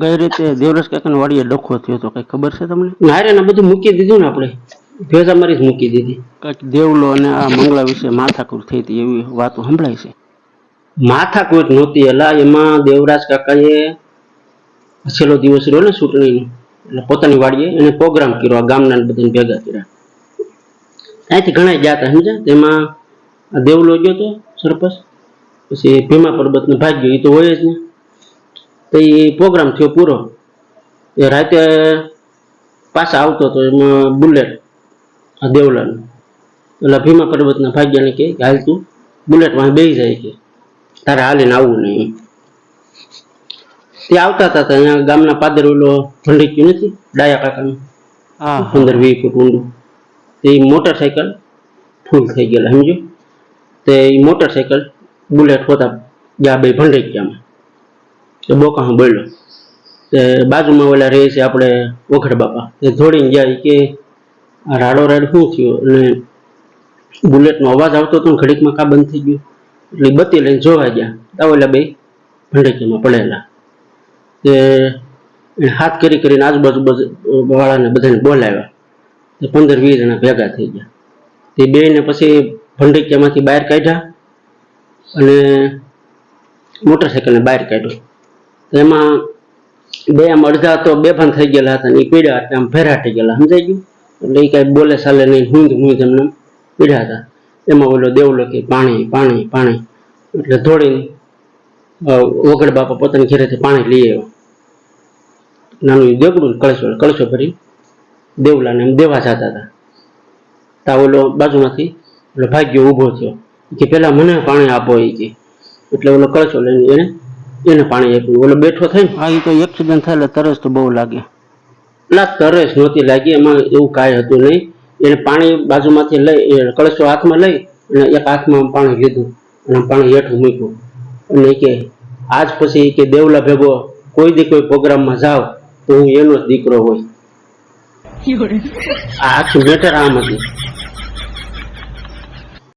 ગઈ રીતે દેવરસ કાકાની વાડીએ ડખો થયો તો કઈ ખબર છે તમને? નારે ને બધું મૂકી દીધું ને આપણે. ભેજા મારી જ મૂકી દીધી. કંઈક દેવલો અને આ મંગળા વિશે માથાકૂર થઈ હતી એવી વાતો સંભળાય છે? માથા કોઈ નહોતી. એલા એમાં દેવરાજ કાકાએ છેલ્લો દિવસ રહ્યો ને ચૂંટણીનો. એટલે પોતાની વાડીએ એને પ્રોગ્રામ કર્યો આ ગામના બધાને ભેગા કર્યા. અહીંથી ઘણા ગયા હતા સમજ્યા? તેમાં દેવલો ગયો તો સરપંચ પછી ભીમા પર્વતનો ભાગ ગયો એ તો હોય જ ને. તો એ પ્રોગ્રામ થયો પૂરો. એ રાતે પાછા આવતો હતો એમાં બુલેટ આ દેવલાનું. એટલે ભીમા પર્વતના ભાગ્યને કે હાલ તું બુલેટમાં બેસી જાય કે. તારે હાલીને આવવું નહીં તે આવતા હતા અહીંયા ગામના પાદર ઓલો ભંડીક્યું નથી? ડાયા કાકાનું. હા. પંદર વીસ ફૂટ ઊંડું. તે ઈ મોટરસાયકલ ફૂલ થઈ ગયેલા સમજો તે મોટરસાયકલ બુલેટ હોતા ગયા બે ભંડીક્યામાં તે હું બોલ્યો બાજુમાં ઓલા રહે છે આપણે વખડ બાપા. એ દોડીને ગયા કે, આ રાડો રાડ શું થયો? અને બુલેટનો અવાજ આવતો હતો ઘડીકમાં કા બંધ થઈ ગયું. એટલે બત્તી લઈને જોવા ગયા. તા ઓલા બે ભંડકીમાં પડેલા. તે હાથ કરી કરીને આજુબાજુ વાળાને બધાને બોલાવ્યા. તે પંદર વીસ જણા ભેગા થઈ ગયા. તે બેને પછી ભંડકીયામાંથી બહાર કાઢ્યા અને મોટરસાયકલને બહાર કાઢ્યો. એમાં બે આમ અડધા તો બેભાન થઈ ગયેલા હતા ને એ પીડ્યા એટલે આમ ભેરા થઈ ગયેલા સમજાઈ ગયું? એટલે એ કાંઈ બોલે ચાલે નહીં હું હું એમને પીડ્યા હતા. એમાં ઓલો દેવલો કે પાણી પાણી પાણી એટલે અ, ઓગળ બાપા પોતાની ઘેરેથી પાણી લઈ આવ્યો. નાનું દેગડું કળશો કળશો ભરી દેવલાને એમ દેવા જતા હતા. તા ઓલો બાજુમાંથી ઓલો ભાગ્યો ઊભો થયો. કે પેલા મને પાણી આપો એ કે. એટલે ઓલો કળશો લઈને એને એને પાણી આપ્યું ઓલો બેઠો થઈ હા એ તો એક્સિડન્ટ થાય તરસ તો બહુ લાગે. ના તરસ નહોતી લાગી. એમાં એવું કાંઈ હતું નહીં. એને પાણી બાજુમાંથી લઈ એ કળશો હાથમાં લઈ અને એક હાથમાં પાણી લીધું અને પાણી હેઠું મૂક્યું. અને કે આજ પછી કે દેવલા ભેગો કોઈ દી કોઈ પ્રોગ્રામમાં જાવ તો હું એનો જ દીકરો હોય. આ આખી મેટર આમ હતી.